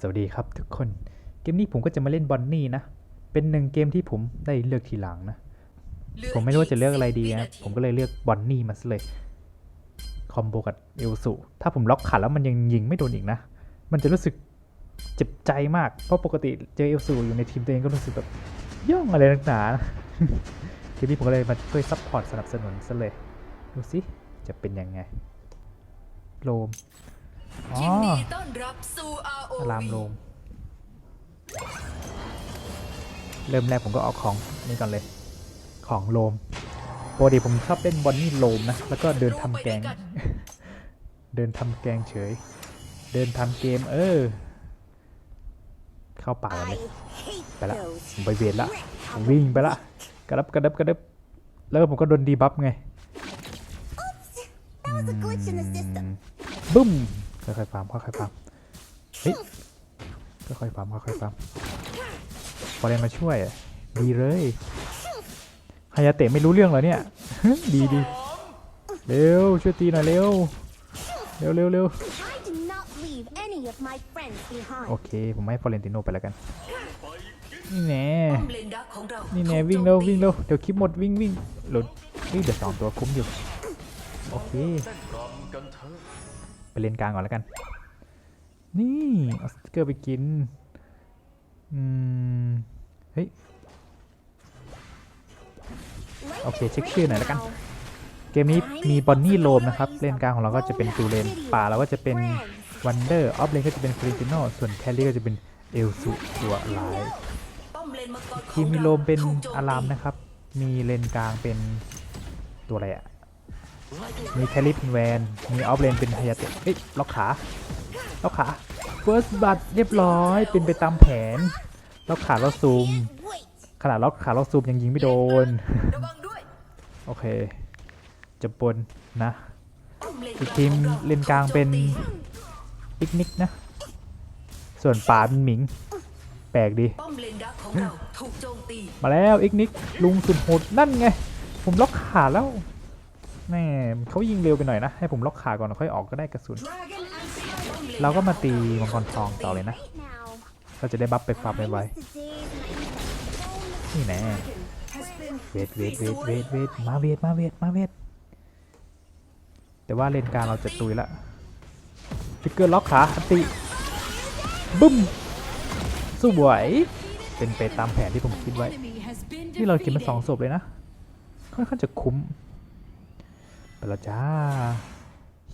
สวัสดีครับทุกคน เกมนี้ผมก็จะมาเล่นบอนนี่นะ เป็นหนึ่งเกมที่ผมได้เลือกทีหลังนะ ผมไม่รู้ว่าจะเลือกอะไรดีนะ ผมก็เลยเลือกบอนนี่มาซะเลย คอมโบกับเอลสุถ้าผมล็อกขาแล้วมันยังยิงไม่โดนอีกนะ มันจะรู้สึกเจ็บใจมาก เพราะปกติเจอเอลสุอยู่ในทีมตัวเองก็รู้สึกแบบย่องอะไรนักหนานะเกมนี้ผมก็เลยมาช่วยซัพพอร์ตสนับสนุนซะเลย ดูสิจะเป็นยังไง โลม อ๋อยินดีต้อนรับสู่ ROV อารามโลมเริ่มแรกผมก็เอาของนี่ก่อนเลย ของโลมปกติผมชอบเล่นบอลนี่โลมนะ แล้วก็เดินทำแกง เดินทำแกงเฉย เดินทำเกม เออ เข้าป่าเลย ไปละผมไปเวรละผมวิ่งไปละ กระดับกระดับกระดับ แล้วผมก็โดนดีบัฟไง That was a glitch in the system. บึ้ม ค่อยๆฟาร์มค่อยๆฟาร์มเฮ้ยค่อยๆฟาร์มค่อยๆฟาร์มพอเรนมาช่วย ดีเลยฮายาเตะไม่รู้เรื่องเหรอเนี่ยดีดีเร็วช่วยตีหน่อยเร็วเร็วเร็วเร็วโอเค ผมให้ฟอเรนติโนไปแล้วกัน นี่แน่นี่แน่วิ่งเร็ววิ่งเร็วเดี๋ยวคลิปหมดวิ่งวิ่งหลุดวิ่เดี๋ยวสองตัวคุ้มอยู่ โอเค ไปเลนกลางก่อนแล้วกัน นี่เอาสติกเกอร์ไปกิน อืม เฮ้ย โอเค เช็คชื่อหน่อยแล้วกัน เกมนี้มีบอนนี่โลมนะครับ เลนกลางของเราก็จะเป็นตูเลน ป่าเราก็จะเป็นวันเดอร์ออฟเลนก็จะเป็นฟริติโนส่วนแคลรี่ก็จะเป็นเอลสุตัวร้ายป้อมเลนมังกรของทีมมีโลมเป็นอารามนะครับ มีเลนกลางเป็นตัวอะไรอะ มีแคลรี่เป็นแวน มีออฟเลนเป็นฮยาเตะเฮ้ยล็อกขา ล็อกขา first blood เรียบร้อย เป็นไปตามแผน ล็อกขาแล้วซูม ขนาดล็อกขาแล้วซูมยังยิงไม่โดน โอเค จะปนนะ อีกทีมเลนกลางเป็นปิกนิกนะ ส่วนป่าเป็นหมิง แปลกดีป้อมเลนดักของเราถูกโจมตีมาแล้วอีกนิกลุงสุดโหดนั่นไง ผมล็อกขาแล้ว แม่เขายิงเร็วไปหน่อยนะ ให้ผมล็อกขาก่อนค่อยออกก็ได้กระสุน เราก็มาตีมังกรทองต่อเลยนะ เราจะได้บัฟไปฟาร์มไว miss the days when I used to roam the ๆนี่แน่เวทเวทเวทเวทเวทมาเวทมาเวทมาเวทแต่ว่าเลนกางเราจะตุยละฟิกเกอร์ล็อกขาอันติบึ้มสู้บวยเป็นไปตามแผนที่ผมคิดไว้นี่เรากินมาสองศพเลยนะ ค่อนข้างจะคุ้ม ไปแล้วจ้า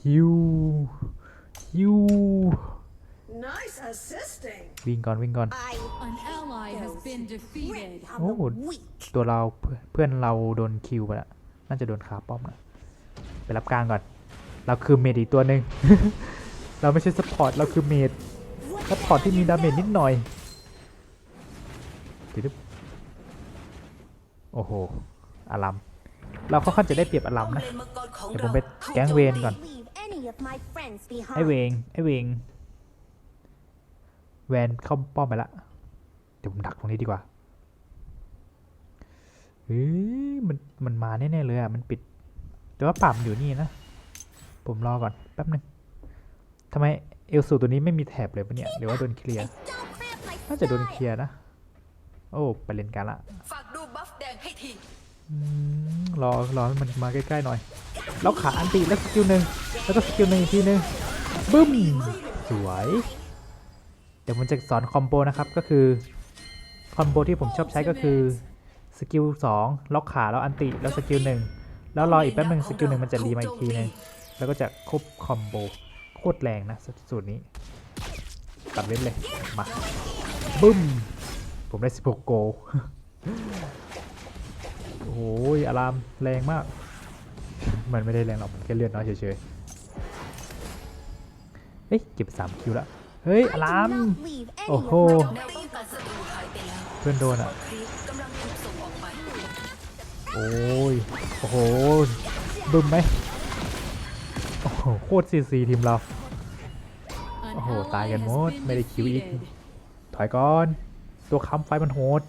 ฮิวฮิว Nice assisting. วิ่งก่อนวิ่งก่อน I An ally has been defeated. on Oh. the weak. ตัวเราเพื่อนเพื่อนเราโดนคิวไปแล้วน่าจะโดนขาป้อมนะไปรับกลางก่อน เราคือเมดอีกตัวหนึ่ง เราไม่ใช่สปอร์ตเราคือเมดสปอร์ตที่มีดาเมจนิดหน่อยดึ๊บโอ้โหอารัมเราค่อนข้างจะได้เปรียบอารัมป้อมนะ เลนมังกร ของเดี๋ยวผเรามไปถูแก๊งโจมเวรตีก่อน Leave any of my friends ไอเว behind. งไอเวงแวนเข้าป้อมไปละ เดี๋ยวผมดักตรงนี้ดีกว่าเฮ้ยมันมันมาแน่ๆเลยอะ มันปิด แต่ว่าป่ามนอยู่นี่นะ ผมรอก่อนแป๊บหนึงทำไมเอลสูตัวนี้ไม่มีแถบเลยปะเนี่ยหรือว่าโดนเคลียร์ Don't cramp my น่าจะโดนเค style. ลียร์นะ โอ้ ไปเล่นกันละฝากดูบัฟแดงให้ทีอืมรอรอให้มันมาใกล้ๆหน่อย แล้วขาอันติแล้วสกิลหนึ่งแล้วก็สกิลหนึ่งอีกทีหนึ่งบึ้มสวย เดี๋ยวผมจะสอนคอมโบนะครับก็คือคอมโบที่ผมชอบใช้ก็คือสกิล2ล็อกขาแล้วอันติแล้วสกิลหนึ่งแล้วรออีกแป๊บหนึ่งสกิลหนึ่งมันจะรีมาอีกทีหนึงแล้วก็จะครบคอมโบโคตรแรงนะสูตรนี้ตัดเว้นเลยมาบึ้มผมได้ 16 โกโอ้ยอารามแรงมาก มันไม่ได้แรงหรอกมันแค่เลือดน้อยเฉยๆ เฮ้ยเก็บ3คิวแล้ว เฮ้ยอาราม I do not leave any Oh of ho. my แนวป้องกันศัตรูหายไปแล้วเพื่อนโดนอะครีปกำลังถูกส่งออกไปโอ้ย โอ้โห บึ้มไหม โอ้โห โคตรซีซีทีมเรา An โอ้โห ally ตายกันหม has ด been ไม่ได้คิวอีก defeated. ถอยก่อน ตัวค้ำไฟมันโหด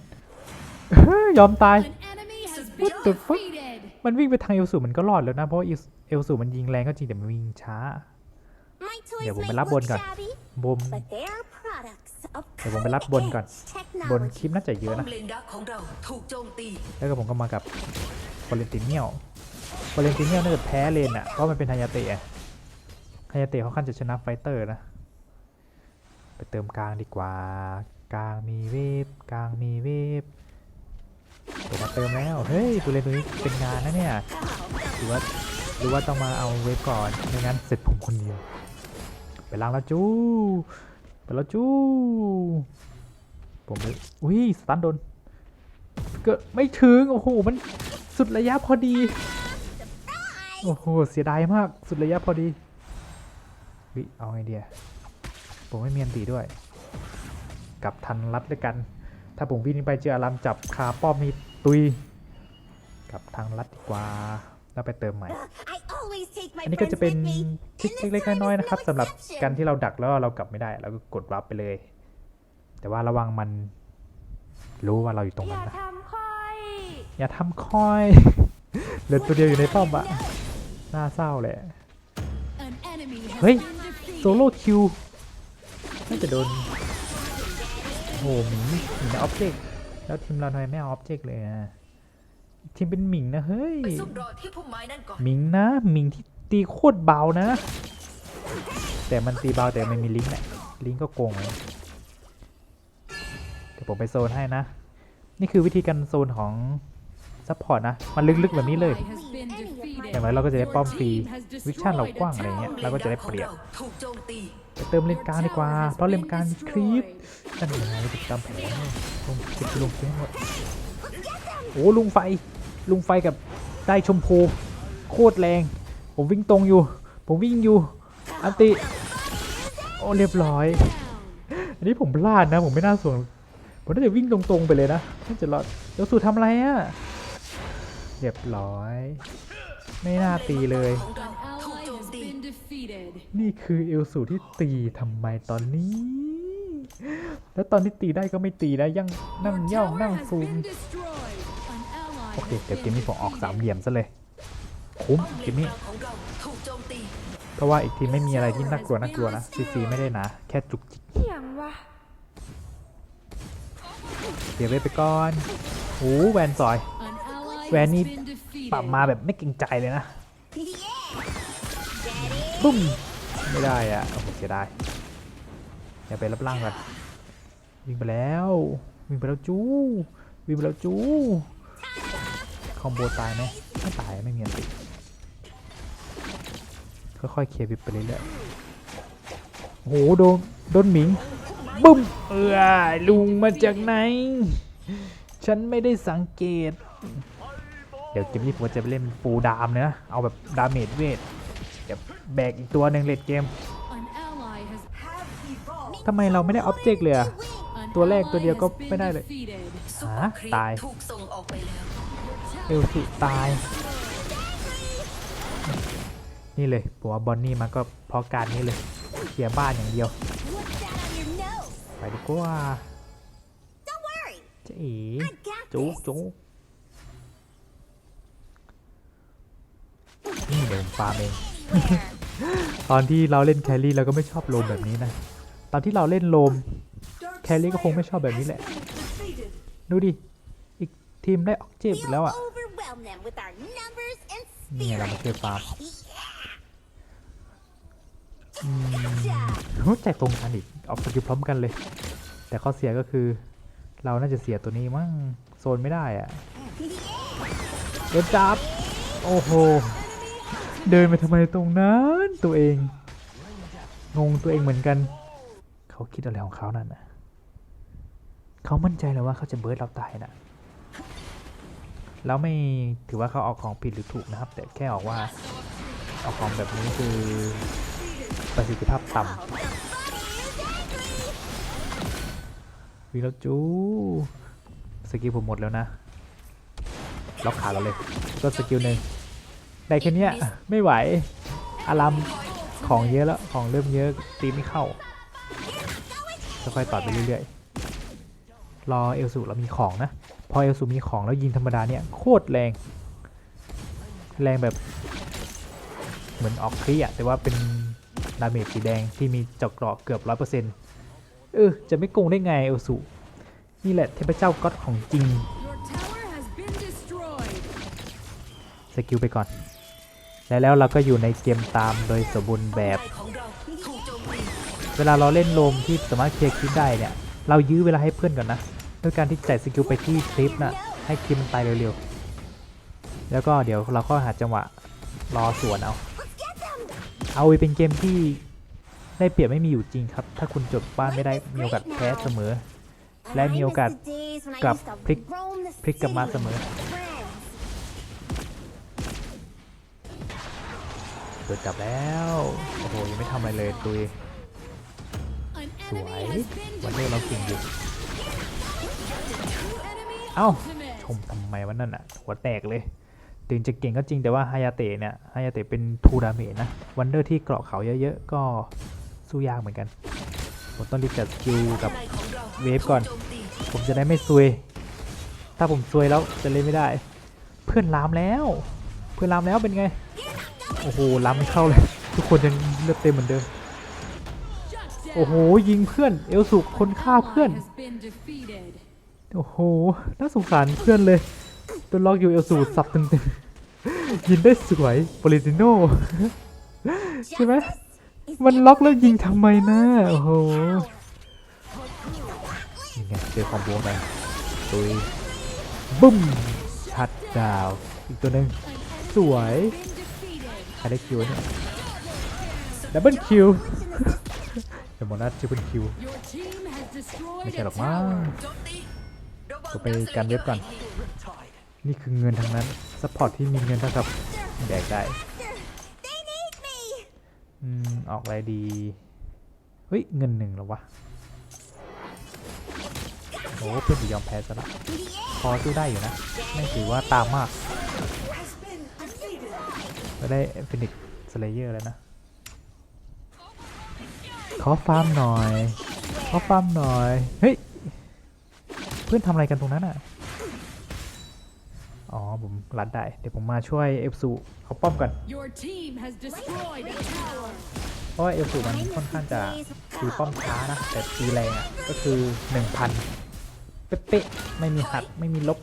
ยอมตาย An enemy has What been the fuck? มันวิ่งไปทางเอลสูมันก็รอดแล้วนะ เพราะเอลสูมันยิงแรงก็จริงแต่มันวิ่งช้า My toys Yeah, might bumilabon look ka. shabby, บุมเดี๋ยวผมไปรับบนก่อน บนคลิปน่าจะเยอะนะ แล้วก็ผมก็มากับวาเลนติเนียลวาเลนติเนียลน่าจะแพ้เลนอะ เพราะมันเป็นไฮยาเตะไฮยาเตะเขาขั้นจะชนะไฟเตอร์นะ ไปเติมกลางดีกว่า กลางมีเวฟกลางมีเวฟ ผมมาเติมแล้ว เฮ้ยตัวเลนตัวนี้เป็นงานนะเนี่ยหรือว่าหรือว่าต้องมาเอาเวฟก่อนไม่งั้นเสร็จผมคนเดียวไปล้างแล้วจู้ไปแล้วจู้ผมอุ้ยสตันโดนเกิดไม่ถึง โอ้โห มันสุดระยะพอดี โอ้โห เสียดายมาก สุดระยะพอดีวิเอาไงเดีย ผมไม่มีอันตีด้วย กลับทันรัดด้วยกัน ถ้าผมวิ่งไปเจออารามจับคาป้อมนี่ตุยกลับทางลัดดีกว่าแล้วไปเติมใหม่ I always take my อันนี้ก็จะเป็น friends with me. ทริคเล็กๆน้อยๆนะครับสำหรับการที่เราดักแล้วเรากลับไม่ได้เราก็กดรับไปเลย แต่ว่าระวังมันรู้ว่าเราอยู่ตรงนั้นนะ อย่าทำคอยเหลือตัวเดียวอยู่ในป้อมอะน่าเศร้าเลย An enemy has เฮ้ย been defeated. โซโล่คิวน่าจะโดนโอ้โหหมิงหมิงในออบเจกต์แล้วทีมเราทำไมไม่เอาออบเจกต์เลยอะทีมเป็นหมิงนะเฮ้ยไปซุ่มรอที่พุ่มไม้นั่นก่อนหมิงนะหมิงที่ตีโคตรเบานะ แต่มันตีเบาแต่ไม่มีลิงก์แหละลิงก์ก็โกงเลยเดี๋ยวผมไปโซนให้นะ นี่คือวิธีการโซนของซัพพอร์ตนะ มันลึกๆแบบนี้เลย Ally has been defeated. อย่างไรเราก็จะได้ป้อมฟรี Your team has วิชั่นเรา destroyed กว้าง a อะไรเงี้ย tower. เราก็จะได้เปรียบของเราถูกโจมตีไป เติมเลนกลางดีกว่า เพราะเลนกลางมีครีปนั่นยังไงติดตามแผนลงติดลงเสียหมดโอ้ลุงไฟ ลุงไฟกับได้ชมพูโคตรแรง ผมวิ่งตรงอยู่ ผมวิ่งอยู่ อันติ โอ้เรียบร้อย อันนี้ผมพลาดนะ ผมไม่น่าส่วนผมน่าจะวิ่งตรงๆไปเลยนะน่าจะรอดเดี๋ยวสู่ทำอะไรอะเรียบร้อย ไม่น่าตีเลย นี่คือเอลสูที่ตีทำไมตอนนี้ แล้วตอนที่ตีได้ก็ไม่ตีนะยังนั่ง Your ย่อง tower นั่ง has ซูม been destroyed. An ally โอเค has เดี๋ยวเกม been นี้ผมออกสาม defeated. เหลี่ยมซะเลยคุ้มป้อมเกเลมนนี้กลางของเราถูกโจมตีเพราะว่าอีกทีไม่มีอะไรที่น่ากลัวน่ากลัวนะซีซีไม่ได้นะ แค่จุกจิกเดี๋ยวไว้ไปก่อนโอ้แวนซอย An ally When has he been defeated. ปรับมาแบบไม่เกรงใจเลยนะ Yeah. ปุ้มไม่ได้อะโอ้โหเสียดายอย่าไปรับล่างก่อนวิ่งไปแล้ววิ่งไปแล้วจู้วิ่งไปแล้วจู้คอมโบตายไหมไม่ตายไม่มีอันติค่อยๆเคลียร์วิปไปเรื่อยๆโอ้โหโดนโดนหมิงบึ้มเออลุงมาจากไหน ฉันไม่ได้สังเกต เดี๋ยวเกมนี้ผมจะไปเล่นฟูดามเนะเอาแบบดาเมจเวท แบกอีกตัวหนึ่งเลดเกม An ally has ทำไมเราไม่ได้ออบเจกต์เลยอะ an ตัวแรก ally ตัวเดียวก็ has been ไม่ได้เลย defeated. ซุปเปอฮะร์ครีปตายถูกส่งออกไปแล้วเอลสุตาย นี่เลยผมว่าบอนนี่มันก็เพราะการนี้เลยเคลียร์บ้านอย่างเดียว What's that on your nose? ไปดีกว่า Don't worry. เจ๊เอ๋ I got จุก this. จุกนี่เดี๋ยวผมฟาร์มเอง ตอนที่เราเล่นแครี่เราก็ไม่ชอบโลมแบบนี้นะ ตอนที่เราเล่นโลมแครี่ก็คงไม่ชอบแบบนี้แหละ ดูดิ อีกทีมได้ออกเจ็บแล้วอะนี่ไงเรามาช่วยฟาร์ม Yeah. โอ้ใจตรงกันอีกออกสกิลพร้อมกันเลย แต่ข้อเสียก็คือ เราน่าจะเสียตัวนี้มั้งโซนไม่ได้อะโดนจับ โอ้โห เดินไปทำไมตรงนั้นตัวเอง งงตัวเองเหมือนกัน เขาคิดอะไรของเขานั่นนะเขามั่นใจเลยว่าเขาจะเบิร์ดเราตายนะแล้วไม่ถือว่าเขาออกของผิดหรือถูกนะครับ แต่แค่ออกว่าออกของแบบนี้คือประสิทธิภาพต่ำวิ่งแล้วจูสกิลผมหมดแล้วนะล็อกขาเราเลยก็สกิลหนึ่ง ได้แค่เนี้ยไม่ไหว อารามของเยอะแล้ว ของเริ่มเยอะตีไม่เข้าค่อยๆต่อไปเรื่อยๆ รอเอลสูเรามีของนะ พอเอลสูมีของแล้วยิงธรรมดาเนี่ยโคตรแรง แรงแบบ เหมือนออกครีอะแต่ว่าเป็นดาเมจสีแดงที่มีเจาะเกราะเกือบร้อยเปอร์เซ็นต์เออ จะไม่โกงได้ไงเอลสุนี่แหละเทพเจ้าก็อดของจริง Your tower has been destroyed. สกิลไปก่อน แล้วแล้วเราก็อยู่ในเกมตามโดยสมบูรณ์แบบ เวลาเราเล่นโลมที่สามารถเคลียร์คลิปได้เนี่ย เรายื้อเวลาให้เพื่อนก่อนนะด้วยการที่จ่ายสกิลไปที่คลิปนะให้คลิปมันตายเร็วๆ แล้วก็เดี๋ยวเราก็หาจังหวะรอสวนเอา เอาไว้เป็นเกมที่ได้เปรียบไม่มีอยู่จริงครับ ถ้าคุณจบบ้านไม่ได้มีโอกาสแพ้เสมอ และมีโอกาสกลับพลิกพลิกกลับมาเสมอ เกิดกลับแล้ว โอ้โห ยังไม่ทำอะไรเลยตุย An สวย enemy has been วันนี้เราเก่งอยู่ enemy เอ้า ultimate. ชมทำไมวันนั้นอะหัวแตกเลย ถึงจะเก่งก็จริงแต่ว่าฮายาเตะเนี่ย ฮายาเตะเป็นทูดาเมจนะ วันเดอร์ที่เกราะเขาเยอะๆ ก็สู้ยากเหมือนกัน ผมต้องรีบจัดสกิลกับในของเราเวฟก่อนถูโจมตีผมจะได้ไม่ซวย ถ้าผมซวยแล้วจะเล่นไม่ได้ เพื่อนลามแล้ว เพื่อนลามแล้วเป็นไง โอ้โหลามไม่เข้าเลย ทุกคนยังเลือดเต็มเหมือนเดิม โอ้โห ยิงเพื่อน เอลสุคนฆ่าเพื่อน โอ้โห น่าสงสารเพื่อนเลยตัวล็อกอยู่เอลสูสับเต็มๆยิงได้สวยโปลิติโนใช่ไหมมันล็อกแล้วยิงทำไมนะ โอ้โหยังไงเจอคอมโบไปตุยบึ้มชัดดาว อีกตัวหนึ่งสวย รได้คิวเนี่ยดับเบิลคิวเดี๋ยวโมนัสทิปเปิลคิวไม่ใช่หรอกมั้ง tower. โจะวังก็ไปกันเว็บก่อน นี่คือเงินทั้งนั้นซัพพอร์ตที่มีเงินเท่ากับแดกได้อืมออกอะไรดี เฮ้ย เงินหนึ่งแล้วะโอ้เพื่อนจะยอมแพ้ซะละพอสู้ได้อยู่นะไม่ถือว่าตามมาก ก็ได้ฟินิกสเลเยอร์แล้วนะ ขอฟาร์มหน่อย ขอฟาร์มหน่อย เฮ้ย เพื่อนทำอะไรกันตรงนั้นอะ อ๋อ ผมรัดได้ เดี๋ยวผมมาช่วยเอฟซูเขาป้อมก่อน Your team has destroyed a tower. เพราะว่าเอลสูมันค่อนข้างจะตีป้อมช้านะ แต่ตีแรงอะก็คือ 1,000 เป๊ะๆไม่มีหัก ไม่มีลบ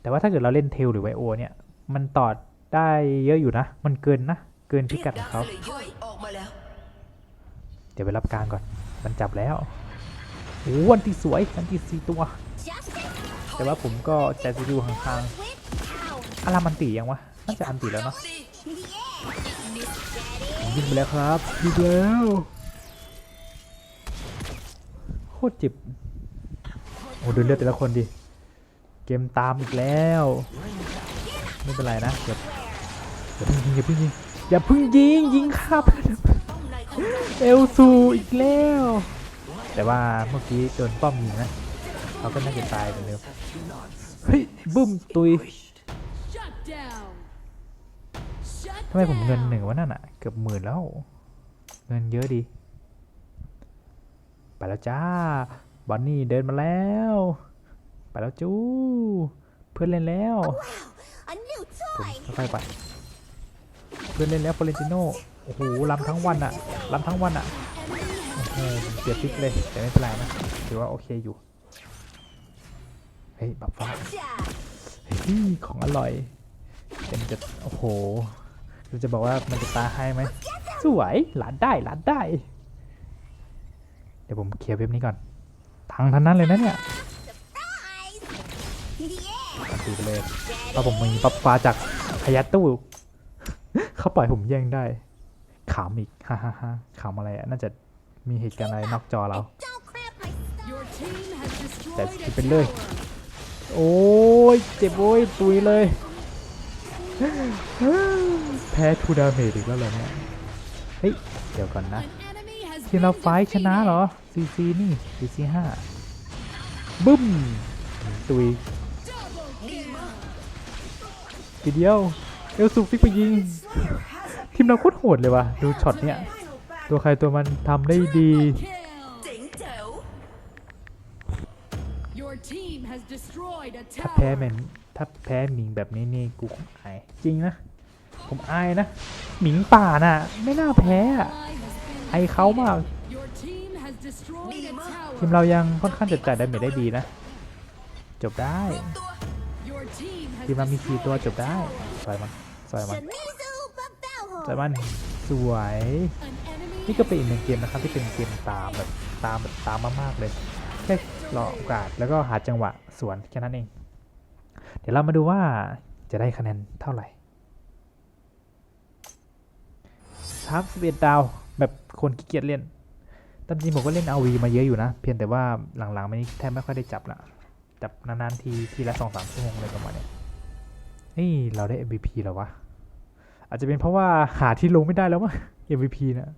แต่ว่าถ้าเกิดเราเล่นเทลหรือไวโอเนี่ย มันต่อ ได้เยอะอยู่นะ มันเกินนะ เกินพิกัดของเขาดวสลยย่อยออกมาแล้วเดี๋ยวไปรับการก่อน มันจับแล้วโอ้วันที่สวยวันที่สี่ตัว Justice แต่ว่าผมก็จะจะอยู่ห่าง with power. ๆอารามันตียังวะ น่าจะอันตีแล้วเนาะ Yeah. ผมยิงไปแล้วครับยิงแล้วโคตรเจ็บโอ้ดูเลือดแต่ละคนดิ เกมตามอีกแล้ว ไม่เป็นไรนะอย่าอย่าเพิ่งยิงอย่าเพิ่งยิงอย่าเพิ่งยิงยิงครับเอลซูอีกแล้ว แต่ว่าเมื่อกี้โดนป้อมยิงนะเขาก็น่าจะตายเหมือนเดิมเฮ้ยบึ้มตุยทำไมผมเงินหนึ่งวะนั่นอะ เกือบหมื่นแล้ว เงินเยอะดี ไปแล้วจ้าบอนนี่เดินมาแล้ว ไปแล้วจู้เพื่อนเล่นแล้ว ผมค่อยๆไปเพื่อนเล่นแล้วฟอเรนติโนโอ้โหลำทั้งวันอะลำทั้งวันอะโอ้โหเสียพลิกเลยแต่ไม่เป็นไรนะถือว่าโอเคอยู่เฮ้ยบับฟ้าเฮ้ยของอร่อยเป็นจะโอ้โหเราจะบอกว่ามันจะตาให้ไหมสวยหลานได้หลานได้ เดี๋ยวผมเคลียร์เว็บนี้ก่อน ทังทันนั้นเลยนะเนี่ย ตีไปเลยเพราผมมีปับฟ้าจากพยัตตู้เขาปล่อยผมแย่งได้ขำอีกฮ่าฮ่าฮ่าขำอะไรอะน่าจะมีเหตุการณ์อะไรนอกจอเรา Don't cramp my stuff. Your team has destroyed That's a keep it low. tower. โอ้ยเจ็บโอ้ยตุยเลย แพ้ทูดาเมจอีกแล้วเหรอเนี่ยเฮ้ย เดี๋ยวก่อนนะ ทีมเราไฟชนะเหรอซีซีนี่ซีซีห้าบึ้มตุย ทีเดียวเอลซูฟิกไปยิง ทีมเราโคตรโหดเลยว่ะดูช็อตเนี้ยตัวใครตัวมันทำได้ดี ถ้าแพ้แมนถ้าแพ้หมิงแบบนี้นี่กูคงอายจริงนะ ผมอายนะ หมิงป่าน่ะ ไม่น่าแพ้อะไอเขามากทีมเรายังค่อนข้างจะจ่ายดาเมจได้ดีนะ จบได้ รวมตัว Your team ทีมเรามีสี่ตัวจบได้สวยมันสวยมันสวยมันสวยนี่ก็เป็นอีกหนึ่งเกมนะครับที่เป็นเกมตามแบบตามแบบตามมากๆเลยแค่รอโอกาสแล้วก็หาจังหวะสวนแค่นั้นเอง เดี๋ยวเรามาดูว่าจะได้คะแนนเท่าไหร่ทับสเปียดาวแบบคนขี้เกียจเล่นตามจริงผมก็เล่นเอวีมาเยอะอยู่นะ เพียงแต่ว่าหลังๆไมานี้แทบไม่ค่อยได้จับละจับนานๆทีทีละสองสามชั่วโมงเลยประมาณเนี้ย เฮ้ยเราได้ MVP แล้ววะ อาจจะเป็นเพราะว่าหาที่ลงไม่ได้แล้วมั้ง MVP นะ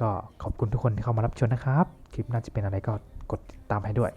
ก็ขอบคุณทุกคนที่เข้ามารับชมนะครับ คลิปน่าจะเป็นอะไรก็กดติดตามให้ด้วย